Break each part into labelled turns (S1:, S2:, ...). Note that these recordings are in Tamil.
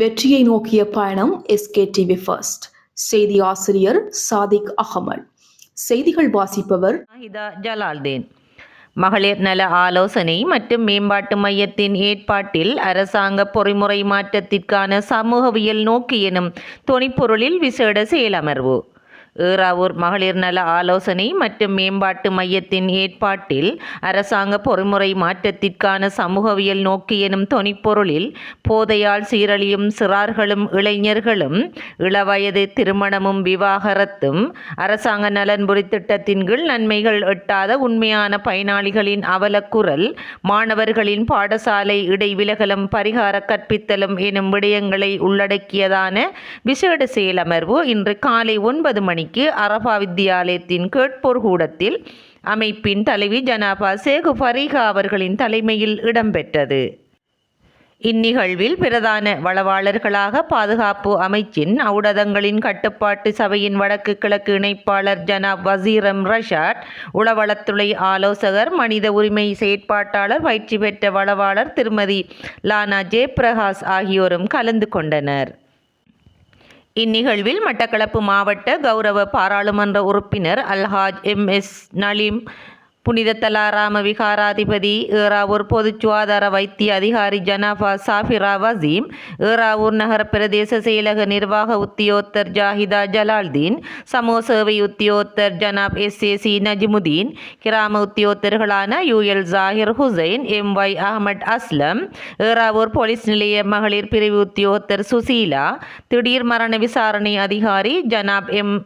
S1: வெற்றியை நோக்கிய பயணம் எஸ்கே டிவி ஃபர்ஸ்ட் செய்தி ஆசிரியர் சாதிக் அகமல். செய்திகள் வாசிப்பவர்
S2: ஷாஹிதா மகளிர் நல ஆலோசனை மற்றும் மேம்பாட்டு மையத்தின் ஏற்பாட்டில் அரசாங்க பொறிமுறை மாற்றத்திற்கான சமூகவியல் நோக்கு எனும் தொனிப்பொருளில் விசேட செயலமர்வு. ஏறாவூர் மகளிர் நல ஆலோசனை மற்றும் மேம்பாட்டு மையத்தின் ஏற்பாட்டில் அரசாங்க பொறிமுறை மாற்றத்திற்கான சமூகவியல் நோக்கு எனும் தொனிப்பொருளில் போதையால் சீரழியும் சிறார்களும் இளைஞர்களும் இளவயது திருமணமும் விவாகரத்தும் அரசாங்க நலன்புரி திட்டத்தின் கீழ் நன்மைகள் எட்டாத உண்மையான பயனாளிகளின் அவலக்குரல் மாணவர்களின் பாடசாலை இடைவிலகலும் பரிகார கற்பித்தலும் எனும் விடயங்களை உள்ளடக்கியதான விசேட செயலமர்வு இன்று காலை ஒன்பது மணிக்கு அரபா வித்தியாலயத்தின் கேட்போர் கூடத்தில் அமைப்பின் தலைவி ஜனாபா சேகு ஃபரீகா அவர்களின் தலைமையில் இடம்பெற்றது. இந்நிகழ்வில் பிரதான வளவாளர்களாக பாதுகாப்பு அமைச்சின் ஊடகங்களின் கட்டுப்பாட்டு சபையின் வடக்கு கிழக்கு இணைப்பாளர் ஜனாப் வசீரம் ரஷாட் உளவளத்துறை ஆலோசகர் மனித உரிமை செயற்பாட்டாளர் பயிற்சி பெற்ற வளவாளர் திருமதி லானா ஜெயபிரகாஷ் ஆகியோரும் கலந்து கொண்டனர். இந்நிகழ்வில் மட்டக்களப்பு மாவட்ட கௌரவ பாராளுமன்ற உறுப்பினர் அல்ஹாஜ் எம் எஸ் நலீம் புனித தலாராம விகாராதிபதி ஏறாவூர் பொது சுகாதார வைத்திய அதிகாரி ஜனாஃபா சாஃபிரா வசீம் ஏறாவூர் நகர பிரதேச செயலக நிர்வாக உத்தியோத்தர் ஜாஹிதா ஜலால்தீன் சமூக சேவை உத்தியோத்தர் Janab S A C Najimudeen கிராம உத்தியோத்தர்களான UL Jakir Hussain M Y Ahamed Aslam Eravur police நிலைய மகளிர் பிரிவு உத்தியோகத்தர் சுசீலா திடீர் மரண விசாரணை அதிகாரி Janab M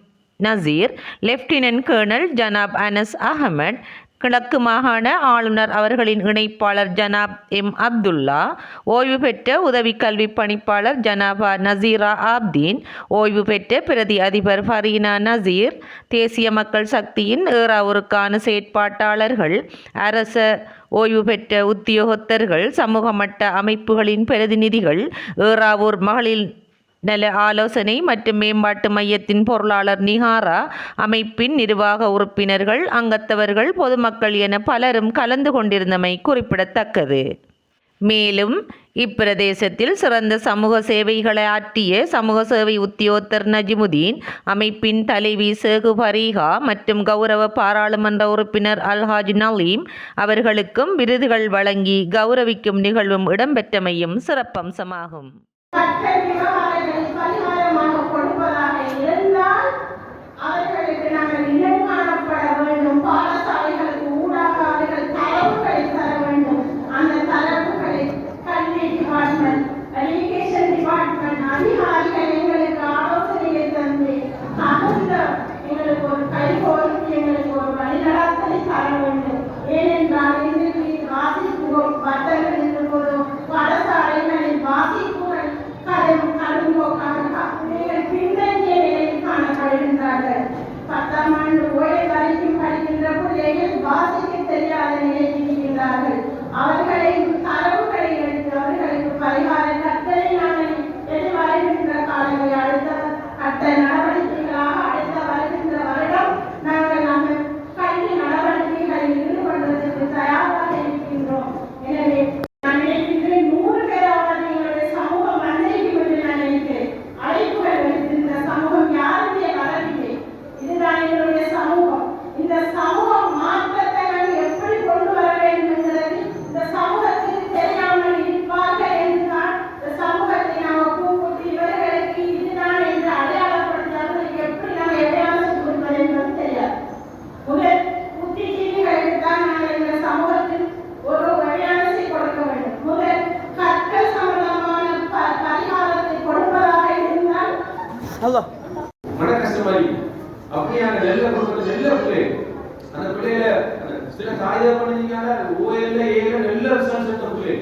S2: Naseer lieutenant colonel Janab Anas Ahamed கிழக்கு மாகாண ஆளுநர் அவர்களின் இணைப்பாளர் ஜனாப் எம் அப்துல்லா ஓய்வு பெற்ற உதவி கல்வி பணிப்பாளர் ஜனாபா நசீரா ஆப்தீன் ஓய்வு பெற்ற பிரதி அதிபர் ஃபரீனா நசீர் தேசிய மக்கள் சக்தியின் ஏறாவூருக்கான செயற்பாட்டாளர்கள் அரச ஓய்வு பெற்ற உத்தியோகத்தர்கள் சமூக மட்ட அமைப்புகளின் பிரதிநிதிகள் ஏறாவூர் மகளிர் நல ஆலோசனை மற்றும் மேம்பாட்டு மையத்தின் பொருளாளர் நிஹாரா அமைப்பின் நிர்வாக உறுப்பினர்கள் அங்கத்தவர்கள் பொதுமக்கள் என பலரும் கலந்து கொண்டிருந்தமை குறிப்பிடத்தக்கது. மேலும் இப்பிரதேசத்தில் சிறந்த சமூக சேவைகளை ஆற்றிய சமூக சேவை உத்தியோத்தர் நஜிமுதீன் அமைப்பின் தலைவி சேகு பரீகா மற்றும் கௌரவ பாராளுமன்ற உறுப்பினர் அல்ஹாஜ் நலீம் அவர்களுக்கும் விருதுகள் வழங்கி கௌரவிக்கும் நிகழ்வும் இடம்பெற்றமையும் சிறப்பம்சமாகும்.
S3: நல்லா
S4: மன கஷ்டமாயி அப்படியான நல்ல குடும்பத்துல நல்ல பிள்ளை. அந்த பிள்ளையில சில தாயா பண்ணீங்கன்னா ஓஎல்ல ஏல நல்ல ரிசல்ட் எடுத்த பிள்ளை.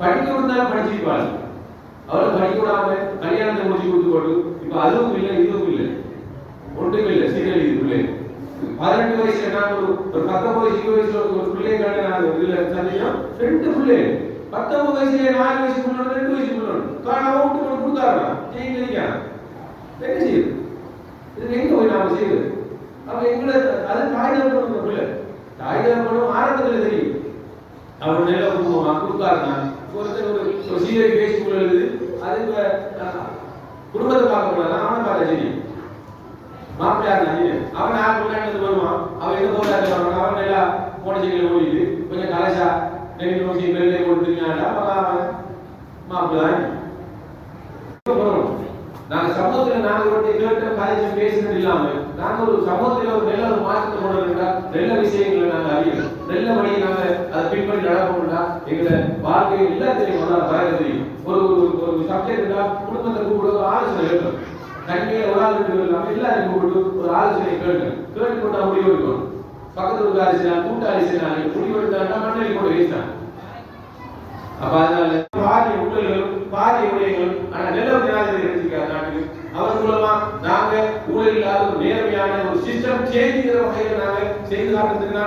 S4: படிக்க விட்டாலும் படிச்சிருப்பாள். அவளை படிக்க விடாம கல்யாணத்தை முடிச்சு கொடுத்து போட்டு இப்ப அதுவும் இல்லை இதுவும் இல்லை. ஒன்றும் இல்லை சீரியல் இது பிள்ளை. பதினெட்டு வயசுல நான் ஒரு ஒரு பத்தொன்பது வயசு இருபது வயசுல ஒரு பிள்ளை காட்ட நான் இதுல சந்தேகம் ரெண்டு பிள்ளை. பத்தொன்பது வயசுல நாலு வயசு முன்னாடி ரெண்டு வயசு முன்னாடி காணாம விட்டு கொண்டு கொடுத்தாருனா செய்யுங்க என்ன செய்யுது? இது எங்க போய் நாம செய்யுது அப்ப எங்களை அது தாய் தகப்பனும் பிள்ளை தாய் தகப்பனும் ஆரம்பத்துல தெரியும். அவர் நல்ல குடும்பமா கொடுத்தாருன்னா ஒருத்தர் ஒரு ஒரு சீரியல் பேஸ்புக் எழுது அது குடும்பத்தை பார்க்க கூடாது அவனை பார்க்க தெரியும் மாப்பிள்ளையார் நான் அவன் யார் கல்யாணத்துக்கு வருவான். அவன் எங்க போறாரு அவன் அவன் நல்லா போன செடியில ஓடிது கொஞ்சம் கலசா நெல் நோக்கி நெல்லை கொடுத்துருக்காண்டா அவன் மாப்பிள்ளை நாங்க சமூகத்துல நாங்க ஒரு கேட்ட காலேஜ் பேசினது இல்லாம நாங்க ஒரு சமூகத்துல ஒரு நல்ல ஒரு மாற்றத்தை கொண்டு வரா நல்ல விஷயங்களை நாங்க அறியணும். நல்ல வழியை நாங்க அதை பின்பற்றி நடக்கணும்னா எங்களை வாழ்க்கை எல்லாத்தையும் ஒரு நாள் வர தெரியும் ஒரு ஒரு- சப்ஜெக்ட்னா குடும்பத்தை கூப்பிட ஒரு ஆலோசனை இருக்கணும் தனிமையில ஒரு ஆள் ரெண்டு இல்லாம எல்லாரையும் கூப்பிட்டு ஒரு ஆலோசனை கேட்கணும் கேட்டு போட்டா முடிவு எடுக்கணும். பக்கத்து ஒரு ஆலோசனை கூட்டாளி செய்யலாம் முடிவு எடுத்தாங்கன்னா மண்ணில் கூட வேஸ்டான் அப்ப அதனால பாரிய உடல்களும் பாரிய விடயங்களும் ஆனா நல்ல ஜனாதிபதி எடுத்திருக்காரு நாட்டுக்கு அவர் மூலமா நாங்க ஊழல் இல்லாத ஒரு நேர்மையான ஒரு சிஸ்டம் சேஞ்சுங்கிற வகையில நாங்க செய்து காட்டுறதுக்கு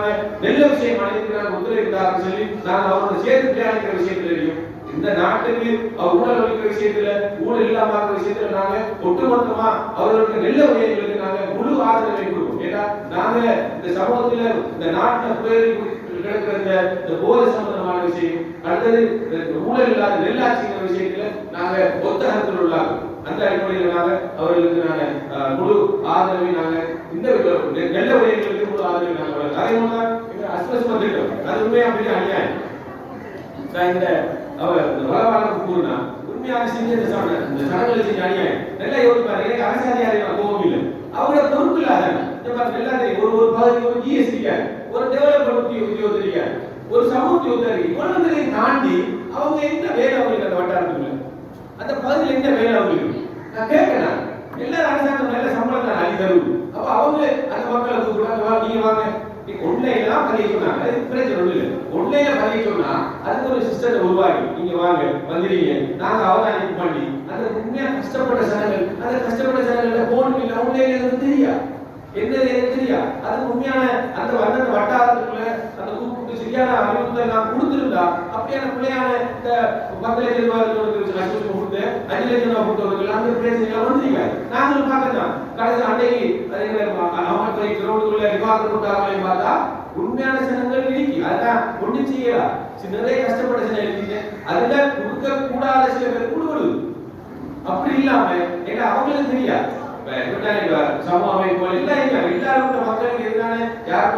S4: நல்ல விஷயம் அனைத்து நாங்க ஒத்துழைக்கிறார்கள் சொல்லி நாங்க அவரோட சேர்த்து பிரயாணிக்கிற விஷயத்துல தெரியும் இந்த நாட்டுக்கு அவர் ஊழல் ஒழிக்கிற விஷயத்துல ஊழல் இல்லாம இருக்கிற விஷயத்துல நாங்க ஒட்டுமொத்தமா அவர்களுக்கு நல்ல விடயங்களுக்கு நாங்க முழு ஆதரவை கொடுப்போம். ஏன்னா நாங்க இந்த சமூகத்துல இந்த நாட்டுல புயல் கிடக்கிற இந்த போதை சம்பந்தமான விஷயம் அல்லது ஊழல் இல்லாத நெல்லாட்சிங்கிற விஷயத்துல நாங்க ஒத்தகத்தில் உள்ளாங்க அந்த அடிப்படையில் நாங்க அவர்களுக்கு நாங்க முழு ஆதரவை நாங்க இந்த நெல்ல நல்ல முழு ஆதரவை நாங்க வழங்குறோம். அதே மாதிரி அஸ்வஸ்ம திட்டம் அது உண்மையா பெரிய அநியாயம் நான் இந்த அவர் இந்த வளவாளம் கூறுனா உண்மையாக செஞ்ச இந்த சம இந்த சடங்குகளை செஞ்ச அநியாயம் நல்லா யோசிப்பாரு எனக்கு அரசாதிகாரி கோபம் இல்லை அவங்களோட பொறுப்பு இல்லாத இந்த மாதிரி ஒரு ஒரு பகுதிக்கு ஒரு ஜிஎஸ்டி ஒரு டெவலப்மெண்ட் உத்தியோகத்தரிக்க ஒரு சமூக உத்தியோகத்தரி உலகத்திலே தாண்டி அவங்க என்ன வேலை அவங்களுக்கு அந்த வட்டாரத்துக்குள்ள அந்த பகுதியில் என்ன வேலை அவங்களுக்கு நான் கேட்கிறேன் எல்லா அரசாங்கம் நல்ல சம்பளம் தான் அள்ளி தருவது அப்ப அவங்க அந்த மக்களை கூப்பிடாங்க நீங்க வாங்க. ஒன்லைன்ல பதிய சொன்னாங்க பிரச்சனை ஒண்ணு இல்லை. ஒன்லைன்ல பதிய சொன்னா அதுக்கு ஒரு சிஸ்டத்தை உருவாக்கி நீங்க வாங்க வந்துடுங்க நாங்க அவதானிப்பு பண்ணி அந்த உண்மையா கஷ்டப்பட்ட சேனல் அந்த கஷ்டப்பட்ட சேனல்ல போன் இல்லை ஒன்லைன்ல இருந்து தெரியா என்ன எனக்கு தெரியா? அது உண்மையான அந்த வந்த வட்டாரத்துக்குள்ள அந்த கூப்பிட்டு சரியான அறிவுறுத்தல் நான் கொடுத்திருந்தா அப்படியான பிள்ளையான இந்த பத்து லட்சம் ரூபாய் கஷ்டம் கொடுத்து அஞ்சு லட்சம் ரூபாய் கொடுத்தவர்கள் அந்த பிரச்சனை வந்துருங்க நாங்களும் பார்க்கலாம் கடைசி அன்னைக்கு அமர்த்துறை கிரௌண்டுக்குள்ள விவாதம் கொண்டாங்களே பார்த்தா உண்மையான சனங்கள் இருக்கு அதான் ஒண்ணு செய்யலாம் சில நிறைய கஷ்டப்பட்ட சில இருக்கீங்க அதுல கொடுக்க கூடாத சில பேர் கொடுக்கணும் அப்படி இல்லாம ஏன்னா அவங்களுக்கு தெரியாது. இப்ப எப்படின்னா இப்ப சமூக அமைப்புகள் எல்லாம் இருக்காங்க எல்லாரும் இந்த மக்களுக்கு எதிரான யார்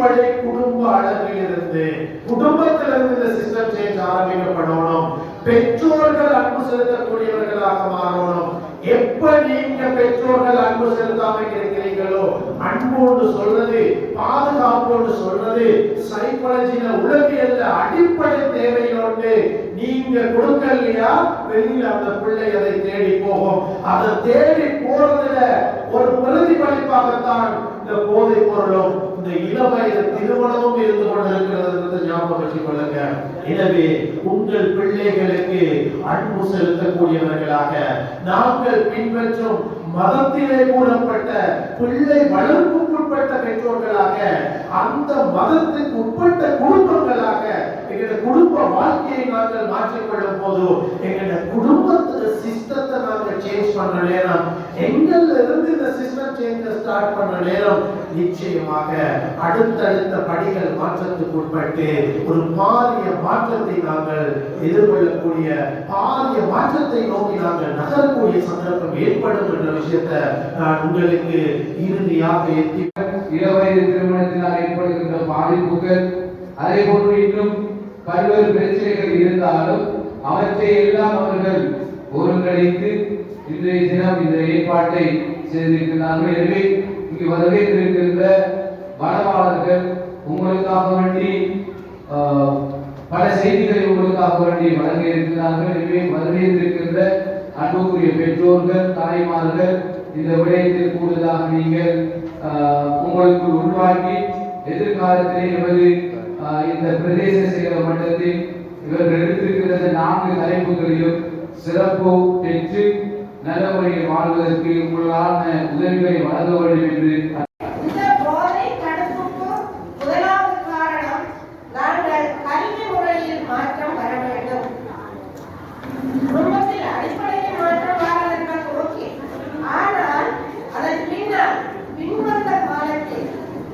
S5: அடிப்படை குடும்ப அளவிலிருந்து குடும்பத்திலிருந்து இந்த சிஸ்டம் சேஞ்ச் ஆரம்பிக்கப்படணும். பெற்றோர்கள் அன்பு செலுத்தக்கூடியவர்களாக மாறணும். எப்ப நீங்க பெற்றோர்கள் அன்பு செலுத்தாம இருக்கிறீங்களோ அன்போடு சொல்றது பாதுகாப்போடு சொல்றது சைக்காலஜில உளவியல்ல அடிப்படை தேவையோடு நீங்க கொடுக்கலையா வெளியில அந்த பிள்ளை அதை தேடி போகும். அதை தேடி போறதுல ஒரு பிரதிபலிப்பாகத்தான் இந்த போதை பொருளும் இந்த இளவயது திருமணமும் இருந்து கொண்டிருக்கிறது ஞாபகம் வச்சு கொள்ளுங்க. எனவே உங்கள் பிள்ளைகளுக்கு அன்பு செலுத்தக்கூடியவர்களாக நாங்கள் பின்பற்றும் மதத்திலே கூறப்பட்ட பிள்ளை வளர்ப்புக்குட்பட்ட பெற்றோர்களாக அந்த மதத்துக்கு உட்பட்ட குடும்பங்களாக எங்களோட குடும்ப வாழ்க்கையை நாங்கள் மாற்றிக்கொள்ளும் போது எங்களோட குடும்பத்துல சிஸ்டத்தை நாங்கள் சேஞ்ச் பண்ற நேரம் எங்கள்ல இருந்து இந்த சிஸ்டம் சேஞ்ச் ஸ்டார்ட் பண்ற நேரம் நிச்சயமாக அடுத்தடுத்த படிகள் மாற்றத்துக்கு உட்பட்டு ஒரு பாரிய மாற்றத்தை நாங்கள் எதிர்கொள்ளக்கூடிய பாரிய மாற்றத்தை நோக்கி நாங்கள் நகரக்கூடிய சந்தர்ப்பம் ஏற்படும் என்ற விஷயத்தை நான் உங்களுக்கு இறுதியாக எத்தி
S6: இளவயது திருமணத்தினால் ஏற்படுகின்ற பாதிப்புகள் அதே போன்று இன்னும் பல்வேறு பிரச்சனைகள் இருந்தாலும் அவற்றை எல்லாம் அவர்கள் ஒருங்கிணைத்து இன்றைய தினம் இந்த ஏற்பாட்டை செய்திருக்கிறார்கள். எனவே இங்கு வரவேற்றிருக்கின்ற வடவாளர்கள் உங்களுக்காக வேண்டி ஆஹ், பல செய்திகளை உங்களுக்காக வேண்டி வழங்க இருக்கிறார்கள் எனவே வரவேற்றிருக்கின்ற அன்புக்குரிய பெற்றோர்கள் தாய்மார்கள் இந்த விடயத்தில் கூடுதலாக நீங்கள் ஆஹ், உங்களுக்கு உருவாக்கி எதிர்காலத்திலே எமது இந்த பிரதேச செயலர் மட்டத்தில் இவர்கள் எடுத்திருக்கிற நான்கு தலைப்புகளையும் சிறப்பு பெற்று நல்ல முறையில் வாழ்வதற்கு உங்களான உதவிகளை வழங்க வேண்டும் என்று
S3: இந்த போதை தடுப்புக்கு முதலாவது காரணம் நாங்கள் கல்வி முறையில் மாற்றம் வர வேண்டும் குடும்பத்தில் அடிப்படையில் மாற்றம் வராதென்றால் ஓகே ஆனால் அதன் பின்னால் பின்வந்த காலத்தில்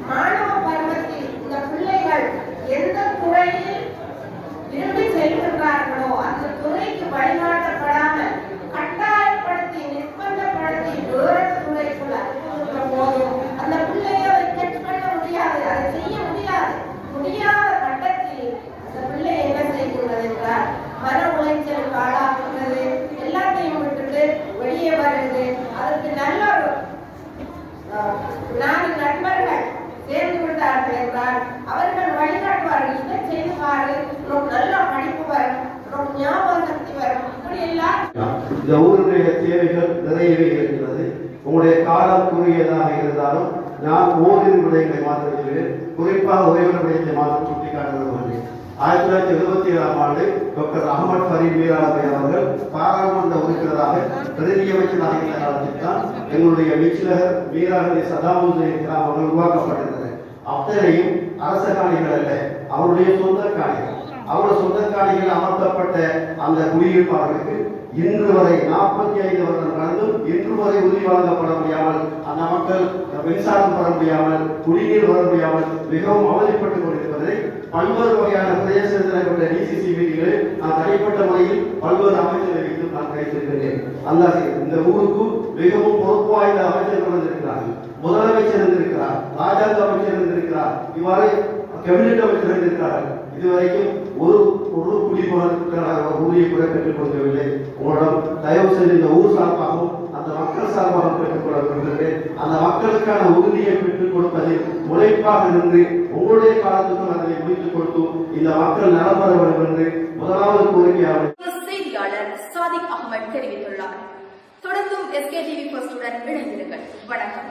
S3: மாணவ பருவத்தில் இந்த பிள்ளைகள் எந்த துறையில் விரும்பி செல்கின்றார்களோ அந்த துறைக்கு வழிகாட்டப்படாமல் கட்டாயப்படுத்தி நிர்பந்தப்படுத்தி வேறு துறைக்குள் அனுப்புகின்ற போதும் அந்த பிள்ளையை அதை கட் பண்ண முடியாது அதை செய்ய முடியாது முடியாத கட்டத்தில் அந்த பிள்ளை என்ன செய்கின்றது என்றால் மன உளைச்சலுக்கு ஆளாகின்றது எல்லாத்தையும் விட்டுட்டு வெளியே வருகிறது அதற்கு நல்ல ஒரு அஹ், நாலு நண்பர்கள் சேர்ந்து விட்டார்கள் என்றால் அவர்கள் வழிகாட்டுவார்கள் இதை செய்து பாரு உனக்கு நல்ல படிப்பு வரும் உனக்கு ஞாபக சக்தி வரும் இப்படி எல்லாம்
S7: இந்த ஊருடைய தேவைகள் நிறையவே இருக்கிறது உங்களுடைய காலம் குறுகியதாக இருந்தாலும் நான் ஓரிரு விடயங்களை மாத்திரம் குறிப்பாக ஒரே ஒரு விடயத்தை மாத்திரம் சுட்டிக்காட்டுவது கொண்டேன் ஆயிரத்தி தொள்ளாயிரத்தி எழுபத்தி ஏழாம் ஆண்டு டாக்டர் அகமது ஃபரீத் மீராபை அவர்கள் பாராளுமன்ற உறுப்பினராக பிரதி அமைச்சராக இருந்த காலத்தில் தான் எங்களுடைய மீச்சலகர் மீராகதி சதாமுதன் அவர்கள் உருவாக்கப்பட்டிருந்தது. அத்தனையும் அரச காணிகள் அல்ல அவருடைய சொந்த காணிகள். அவருடைய சொந்த காணிகள் அமர்த்தப்பட்ட அந்த குடியிருப்பாளர்களுக்கு இன்று வரை நாற்பத்தி ஐந்து வருடம் கடந்தும் இன்று வரை உதவி வழங்கப்பட முடியாமல் அந்த மக்கள் மின்சாரம் பெற முடியாமல் குடிநீர் வர முடியாமல் மிகவும் அவதிப்பட்டுக் கொண்டிருப்பதை பல்வேறு வகையான பிரதேசத்தில் கொண்ட டிசிசி மீட்டிங்களில் நான் தனிப்பட்ட முறையில் பல்வேறு அமைச்சர்களை வைத்து நான் கிடைத்திருக்கிறேன் அந்த இந்த ஊருக்கு மிகவும் பொறுப்பு வாய்ந்த அமைச்சர்கள் வந்திருக்கிறார்கள் முதலமைச்சர் இருந்திருக்கிறார். ராஜாங்க அமைச்சர் இருந்திருக்கிறார். இவ்வாறு கேபினெட் அமைச்சர் இருந்திருக்கிறார்கள். இதுவரைக்கும் ஒரு ஒரு குடிமகனுக்கான உறுதியை கூட பெற்றுக் கொடுக்கவில்லை உங்களிடம் தயவு செய்து இந்த ஊர் சார்பாகவும் மக்கள் சார்பாக பெற்றுக் கொள்ள அந்த மக்களுக்கான உறுதியை பெற்றுக் கொடுப்பதில் உழைப்பாக நின்று உங்களுடைய காலத்துக்கும் அதனை முடித்துக் கொடுத்து இந்த மக்கள் நலம் பெற வேண்டும் என்று முதலாவது கோரிக்கையாளர்
S1: செய்தியாளர் சாதிக் அகமது தெரிவித்துள்ளார். தொடர்ந்தும் எஸ்கே டிவி ஃபர்ஸ்டுடன் இணைந்திருங்கள். வணக்கம்.